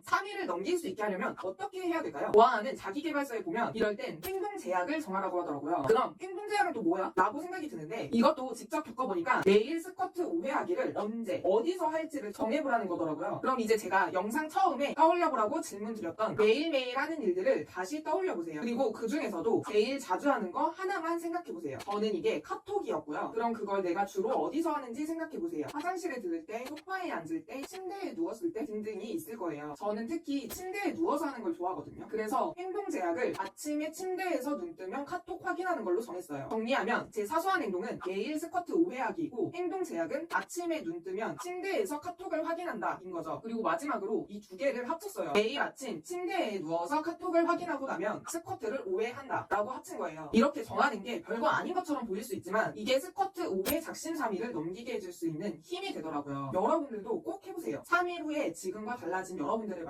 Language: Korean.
3일을 넘길 수 있게 하려면 어떻게 해야 될까요? 좋아하는 자기개발서에 보면 이럴 땐 행동 제약을 정하라고 하더라고요. 그럼 행동 제약은 또 뭐야? 라고 생각이 드는데 이것도 직접 겪어보니까 매일 스쿼트 5회 하기를 언제 어디서 할지를 정해보라는 거더라고요. 그럼 이제 제가 영상 처음에 떠올려보라고 질문 드렸던 매일매일 하는 일들을 다시 떠올려보세요. 그리고 그 중에서도 제일 자주 하는 거 하나만 생각해보세요. 저는 이게 카톡이었고요. 그럼 그걸 내가 주로 어디서 하는지 생각해보세요. 화장실에 들을 때, 소파에 앉을 때, 침대에 누웠을 때 등등이 있을 거예요. 저는 특히 침대에 누워서 하는 걸 좋아하거든요. 그래서 행동 제약을 아침에 침대에서 눈 뜨면 카톡 확인하는 걸로 정했어요. 정리하면 제 사소한 행동은 매일 스쿼트 5회 하기이고 행동 제약은 아침에 눈 뜨면 침대에서 카톡을 확인한다 인 거죠. 그리고 마지막으로 이 두 개를 합쳤어요. 매일 아침 침대에 누워서 카톡을 확인하고 나면 스쿼트를 5회 한다 라고 합친 거예요. 이렇게 정하는 게 별거 아닌 것처럼 보일 수 있지만 이게 스쿼트 5회 작심삼일을 넘기게 해줄 수 있는 힘이 되더라고요. 여러분들도 꼭 해보세요. 3일 후에 지금과 달라진 여러분들